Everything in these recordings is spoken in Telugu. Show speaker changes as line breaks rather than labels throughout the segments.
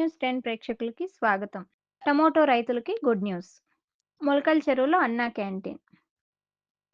న్యూస్ టెన్ ప్రేక్షకులకి స్వాగతం. టమోటో రైతులకి గుడ్ న్యూస్. మొలకల చెరువులో అన్నా క్యాంటీన్.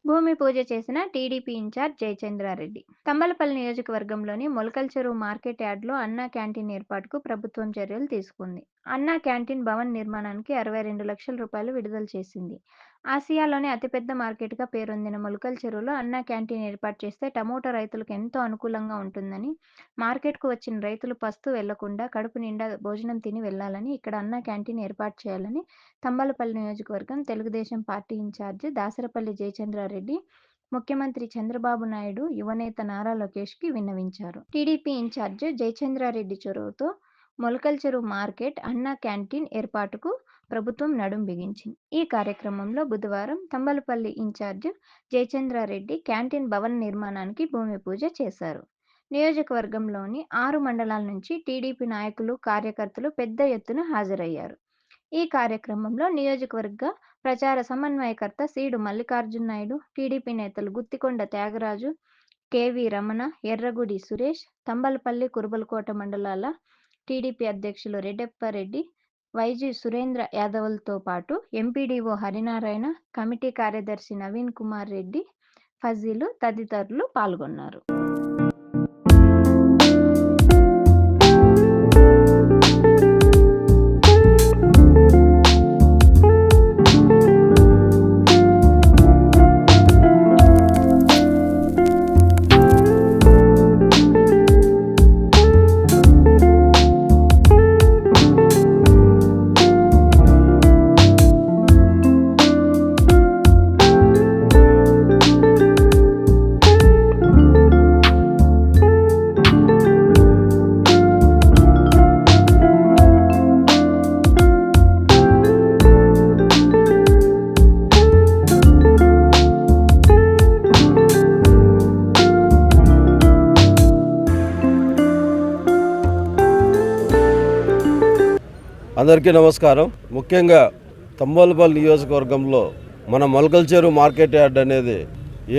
భూమి పూజ చేసిన టీడీపీ ఇన్ఛార్జ్ జయచంద్రారెడ్డి. తంబలపల్లి నియోజకవర్గంలోని మొలకల చెరువు మార్కెట్ యార్డ్లో అన్నా క్యాంటీన్ ఏర్పాటుకు ప్రభుత్వం చర్యలు తీసుకుంది. అన్నా క్యాంటీన్ భవన్ నిర్మాణానికి అరవై రెండు లక్షల రూపాయలు విడుదల చేసింది. ఆసియాలోనే అతిపెద్ద మార్కెట్గా పేరొందిన మొలకల చెరువులో అన్నా క్యాంటీన్ ఏర్పాటు చేస్తే టమోటా రైతులకు ఎంతో అనుకూలంగా ఉంటుందని మార్కెట్కు వచ్చిన రైతులు పస్తు వెళ్ళకుండా కడుపు నిండా భోజనం తిని వెళ్ళాలని ఇక్కడ అన్నా క్యాంటీన్ ఏర్పాటు చేయాలని తంబాలపల్లి నియోజకవర్గం Telugu Desam party in charge Dasarapalli Jayachandra Reddy ముఖ్యమంత్రి చంద్రబాబు నాయుడు యువనేత నారా లోకేష్కి విన్నవించారు. టీడీపీ ఇన్ఛార్జ్ జయచంద్రారెడ్డి చొరవతో మొలకల చెరువు మార్కెట్ అన్నా క్యాంటీన్ ఏర్పాటుకు ప్రభుత్వం నడుం బిగించింది. ఈ కార్యక్రమంలో బుధవారం తంబలపల్లి ఇన్ఛార్జ్ జయచంద్రారెడ్డి క్యాంటీన్ భవన నిర్మాణానికి భూమి పూజ చేశారు. నియోజకవర్గంలోని ఆరు మండలాల నుంచి టీడీపీ నాయకులు కార్యకర్తలు పెద్ద ఎత్తున హాజరయ్యారు. ఈ కార్యక్రమంలో నియోజకవర్గ ప్రచార సమన్వయకర్త సీడు మల్లికార్జున్ నాయుడు టీడీపీ నేతలు గుత్తికొండ త్యాగరాజు కేవి రమణ ఎర్రగుడి సురేష్ తంబలపల్లి కురుబలకోట మండలాల టీడీపీ అధ్యక్షులు రెడ్డప్పారెడ్డి వైజీ సురేంద్ర యాదవ్లతో పాటు ఎంపీడీఓ హరినారాయణ కమిటీ కార్యదర్శి నవీన్ కుమార్ రెడ్డి ఫజీలు తదితరులు పాల్గొన్నారు.
అందరికీ నమస్కారం. ముఖ్యంగా తంబోలపల్లి నియోజకవర్గంలో మన మొలకల్చేరు మార్కెట్ యార్డ్ అనేది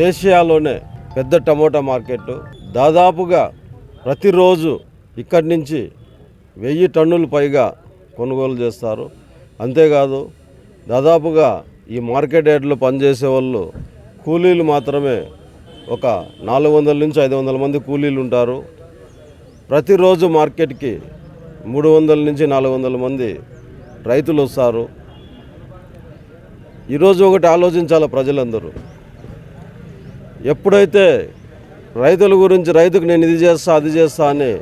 ఏషియాలోనే పెద్ద టమోటా మార్కెట్ దాదాపుగా ప్రతిరోజు ఇక్కడి నుంచి వెయ్యి టన్నులు పైగా కొనుగోలు చేస్తారు. అంతేకాదు దాదాపుగా ఈ మార్కెట్ యార్డ్లో పనిచేసే వాళ్ళు కూలీలు మాత్రమే ఒక నాలుగు వందల నుంచి ఐదు వందల మంది కూలీలు ఉంటారు. ప్రతిరోజు మార్కెట్కి మూడు వందల నుంచి నాలుగు వందల మంది రైతులు వస్తారు. ఈరోజు ఒకటి ఆలోచించాలి ప్రజలందరూ. ఎప్పుడైతే రైతుల గురించి రైతుకు నేను ఇది చేస్తా అది చేస్తా అని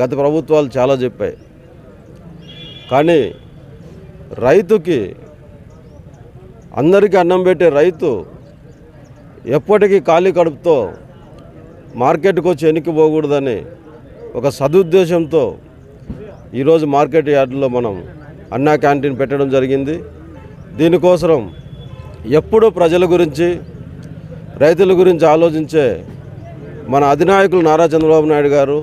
గత ప్రభుత్వాలు చాలా చెప్పాయి. కానీ రైతుకి అందరికీ అన్నం పెట్టే రైతు ఎప్పటికీ ఖాళీ కడుపుతో మార్కెట్కు వచ్చి వెనక్కి పోకూడదని ఒక సదుద్దేశంతో ఈరోజు మార్కెట్ యార్డులో మనం అన్నా క్యాంటీన్ పెట్టడం జరిగింది. దీనికోసం ఎప్పుడూ ప్రజల గురించి రైతుల గురించి ఆలోచించే మన అధినాయకులు నారా చంద్రబాబు నాయుడు గారు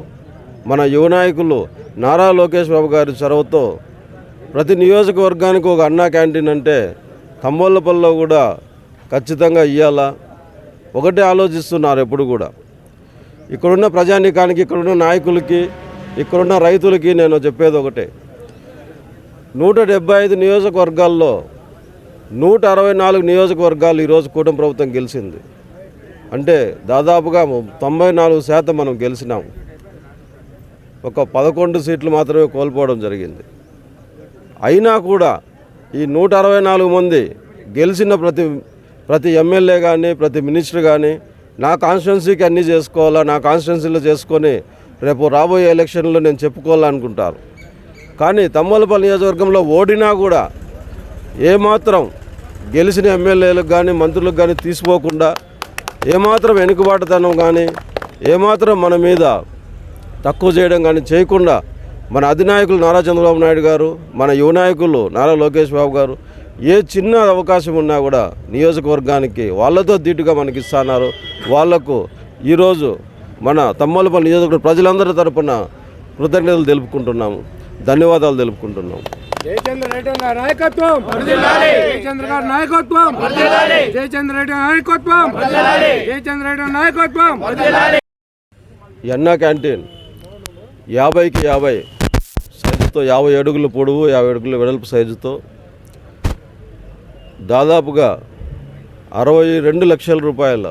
మన యువ నాయకులు నారా లోకేష్ బాబు గారి చొరవతో ప్రతి నియోజకవర్గానికి ఒక అన్నా క్యాంటీన్ అంటే తమ్మోళ్ళపల్లిలో కూడా ఖచ్చితంగా ఇవ్వాలా ఒకటే ఆలోచిస్తున్నారు ఎప్పుడు కూడా. ఇక్కడున్న ప్రజానీకానికి ఇక్కడున్న నాయకులకి ఇక్కడున్న రైతులకి నేను చెప్పేది ఒకటే. నూట డెబ్బై ఐదు నియోజకవర్గాల్లో నూట అరవై నాలుగు నియోజకవర్గాలు ఈరోజు కూటమి ప్రభుత్వం గెలిచింది. అంటే దాదాపుగా తొంభై నాలుగు శాతం మనం గెలిచినాం. ఒక పదకొండు సీట్లు మాత్రమే కోల్పోవడం జరిగింది. అయినా కూడా ఈ నూట అరవై నాలుగు మంది గెలిచిన ప్రతి ప్రతి ఎమ్మెల్యే కానీ ప్రతి మినిస్టర్ కానీ నా కాన్స్టిట్యున్సీకి అన్నీ చేసుకోవాలా నా కాన్స్టిట్యున్సీలో చేసుకొని రేపు రాబోయే ఎలక్షన్లో నేను చెప్పుకోవాలనుకుంటారు. కానీ తమ్మలపల్లి నియోజకవర్గంలో ఓడినా కూడా ఏమాత్రం గెలిచిన ఎమ్మెల్యేలకు కానీ మంత్రులకు కానీ తీసుకోకుండా ఏమాత్రం వెనుకబాటుతనం కానీ ఏమాత్రం మన మీద తక్కువ చేయడం కానీ చేయకుండా మన అధినాయకులు నారా చంద్రబాబు నాయుడు గారు మన యువ నాయకులు నారా లోకేష్ బాబు గారు ఏ చిన్న అవకాశం ఉన్నా కూడా నియోజకవర్గానికి వాళ్ళతో దీటుగా మనకి ఇస్తున్నారు వాళ్ళకు ఈరోజు మన తమ్మలపల్లి నియోజకవర్గ ప్రజలందరి తరపున కృతజ్ఞతలు తెలుపుకుంటున్నాము. ధన్యవాదాలు తెలుపుకుంటున్నాము.
జయచంద్ర రెడ్డి గారి నాయకత్వం. జయచంద్ర గారి నాయకత్వం. జయచంద్ర రెడ్డి నాయకత్వం. జయచంద్ర రెడ్డి నాయకత్వం.
ఈ అన్నా క్యాంటీన్ యాభైకి యాభై సైజు సైజుతో యాభై అడుగుల పొడవు యాభై అడుగుల వెడల్పు సైజుతో దాదాపుగా అరవై రెండు లక్షల రూపాయల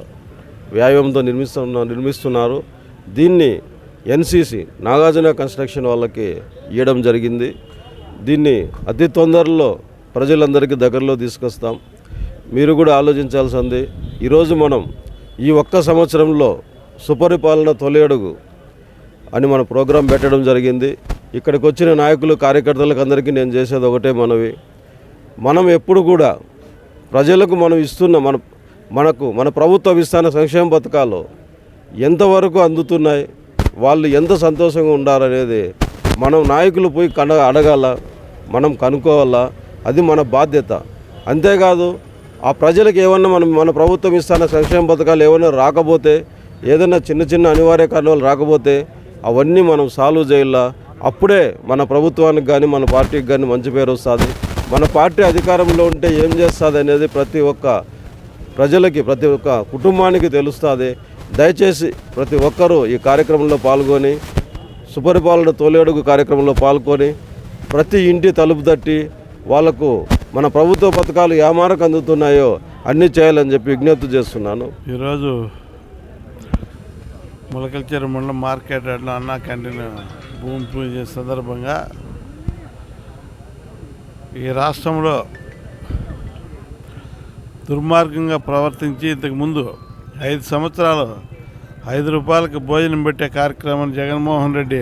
వ్యాయామంతో నిర్మిస్తున్న నిర్మిస్తున్నారు. దీన్ని ఎన్సిసి నాగార్జున కన్స్ట్రక్షన్ వాళ్ళకి ఇవ్వడం జరిగింది. దీన్ని అతి తొందరలో ప్రజలందరికీ దగ్గరలో తీసుకొస్తాం. మీరు కూడా ఆలోచించాల్సింది ఈరోజు మనం ఈ ఒక్క సంవత్సరంలో సుపరిపాలన తొలి అడుగు అని మన ప్రోగ్రాం పెట్టడం జరిగింది. ఇక్కడికి వచ్చిన నాయకులు కార్యకర్తలకు అందరికీ నేను చేసేది ఒకటే మనవి. మనం ఎప్పుడు కూడా ప్రజలకు మనం ఇస్తున్న మన మనకు మన ప్రభుత్వం ఇస్తున్న సంక్షేమ పథకాలు ఎంతవరకు అందుతున్నాయి వాళ్ళు ఎంత సంతోషంగా ఉండాలనేది మనం నాయకులు పోయి కన అడగాల మనం కనుక్కోవాలా అది మన బాధ్యత. అంతేకాదు ఆ ప్రజలకు ఏమన్నా మనం మన ప్రభుత్వం ఇస్తున్న సంక్షేమ పథకాలు ఏమైనా రాకపోతే ఏదైనా చిన్న చిన్న అనివార్య కారణాలు రాకపోతే అవన్నీ మనం సాల్వ్ చేయాలా. అప్పుడే మన ప్రభుత్వానికి కానీ మన పార్టీకి కానీ మంచి పేరు వస్తుంది. మన పార్టీ అధికారంలో ఉంటే ఏం చేస్తుంది అనేది ప్రతి ఒక్క ప్రజలకి ప్రతి ఒక్క కుటుంబానికి తెలుస్తుంది. దయచేసి ప్రతి ఒక్కరూ ఈ కార్యక్రమంలో పాల్గొని సుపరిపాలన తొలి అడుగు కార్యక్రమంలో పాల్గొని ప్రతి ఇంటి తలుపు తట్టి వాళ్ళకు మన ప్రభుత్వ పథకాలు ఏ మేరకు అందుతున్నాయో అన్నీ చేయాలని చెప్పి విజ్ఞప్తి చేస్తున్నాను.
ఈరోజు ములకల్చెరు మండలం మార్కెట్ యార్డ్లో అన్నా క్యాంటీన్ భూమి పూజ సందర్భంగా ఈ రాష్ట్రంలో దుర్మార్గంగా ప్రవర్తించి ఇంతకుముందు ఐదు సంవత్సరాలు ఐదు రూపాయలకు భోజనం పెట్టే కార్యక్రమం జగన్మోహన్ రెడ్డి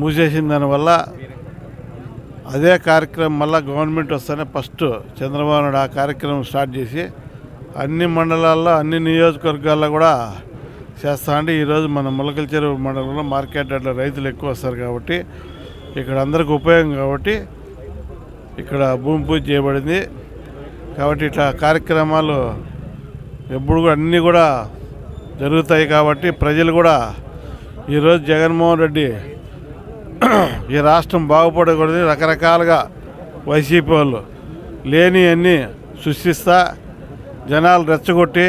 మూసేసిన దానివల్ల అదే కార్యక్రమం మళ్ళీ గవర్నమెంట్ వస్తేనే ఫస్ట్ చంద్రబాబు నాయుడు ఆ కార్యక్రమం స్టార్ట్ చేసి అన్ని మండలాల్లో అన్ని నియోజకవర్గాల్లో కూడా చేస్తా అంటే ఈరోజు మన ములకల చెరువు మండలంలో మార్కెట్ అట్లా రైతులు ఎక్కువ వస్తారు కాబట్టి ఇక్కడ అందరికి ఉపయోగం కాబట్టి ఇక్కడ భూమి పూజ చేయబడింది. కాబట్టి ఇట్లా కార్యక్రమాలు ఎప్పుడు కూడా అన్నీ కూడా జరుగుతాయి కాబట్టి ప్రజలు కూడా ఈరోజు జగన్మోహన్ రెడ్డి ఈ రాష్ట్రం బాగుపడకూడదు రకరకాలుగా వైసీపీ వాళ్ళు లేని అన్నీ సృష్టిస్తా జనాలు రెచ్చగొట్టి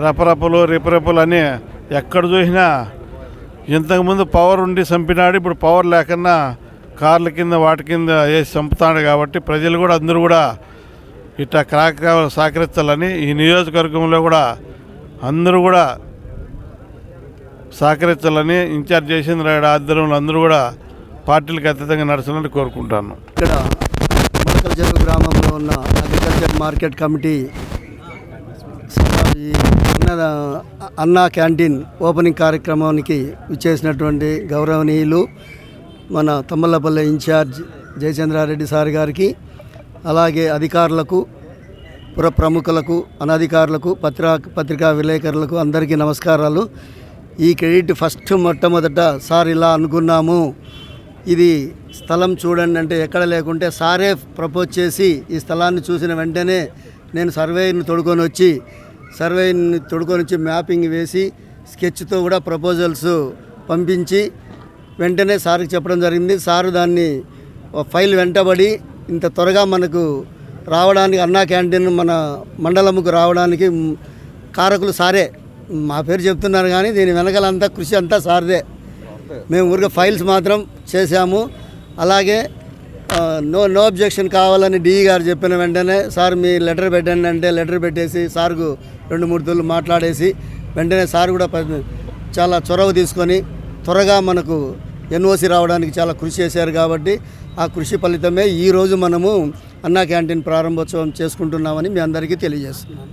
రపరపలు రిపరపలు అని ఎక్కడ చూసినా ఇంతకుముందు పవర్ ఉండి చంపినాడు ఇప్పుడు పవర్ లేకుండా కార్ల కింద వాటి కింద వేసి చంపుతాడు కాబట్టి ప్రజలు కూడా అందరూ కూడా ఇట్లా క్రాక సహకరించాలని ఈ నియోజకవర్గంలో కూడా అందరూ కూడా సహకరించాలని ఇన్ఛార్జ్ చేసిన రాయుడు ఆధ్వర్యంలో అందరూ కూడా పార్టీలకు అతీతంగా నడచాలని కోరుకుంటాను.
ఇక్కడ మొలకల గ్రామంలో ఉన్న అగ్రికల్చర్ మార్కెట్ కమిటీ ఈ అన్న అన్నా క్యాంటీన్ ఓపెనింగ్ కార్యక్రమానికి విచ్చేసినటువంటి గౌరవనీయులు మన తమ్మల్లపల్లె ఇన్ఛార్జ్ జయచంద్రారెడ్డి సార్ గారికి అలాగే అధికారులకు పుర ప్రముఖులకు అనధికారులకు పత్రికా పత్రికా విలేకరులకు అందరికీ నమస్కారాలు. ఈ క్రెడిట్ ఫస్ట్ మొట్టమొదట సార్ ఇలా అనుకున్నాము. ఇది స్థలం చూడండి అంటే ఎక్కడ లేకుంటే సారే ప్రపోజ్ చేసి ఈ స్థలాన్ని చూసిన వెంటనే నేను సర్వేని తొడుకొని వచ్చి సర్వేని తొడుకొని వచ్చి మ్యాపింగ్ వేసి స్కెచ్తో కూడా ప్రపోజల్స్ పంపించి వెంటనే సార్కి చెప్పడం జరిగింది. సారు దాన్ని ఫైల్ వెంటబడి ఇంత త్వరగా మనకు రావడానికి అన్నా క్యాంటీన్ మన మండలంకు రావడానికి కారకులు సారే. మా పేరు చెప్తున్నారు కానీ దీని వెనకాలంతా కృషి అంతా సారదే. మేము ఊరికే ఫైల్స్ మాత్రం చేశాము. అలాగే నో నో అబ్జెక్షన్ కావాలని డిఈ గారు చెప్పిన వెంటనే సార్ మీ లెటర్ పెట్టండి అంటే లెటర్ పెట్టేసి సార్కు రెండు మూడు తొలు మాట్లాడేసి వెంటనే సార్ కూడా చాలా చొరవ తీసుకొని త్వరగా మనకు ఎన్ఓసి రావడానికి చాలా కృషి చేశారు కాబట్టి ఆ కృషి ఫలితమే ఈరోజు మనము అన్నా క్యాంటీన్ ప్రారంభోత్సవం చేసుకుంటున్నామని మీ అందరికీ తెలియజేస్తున్నాను.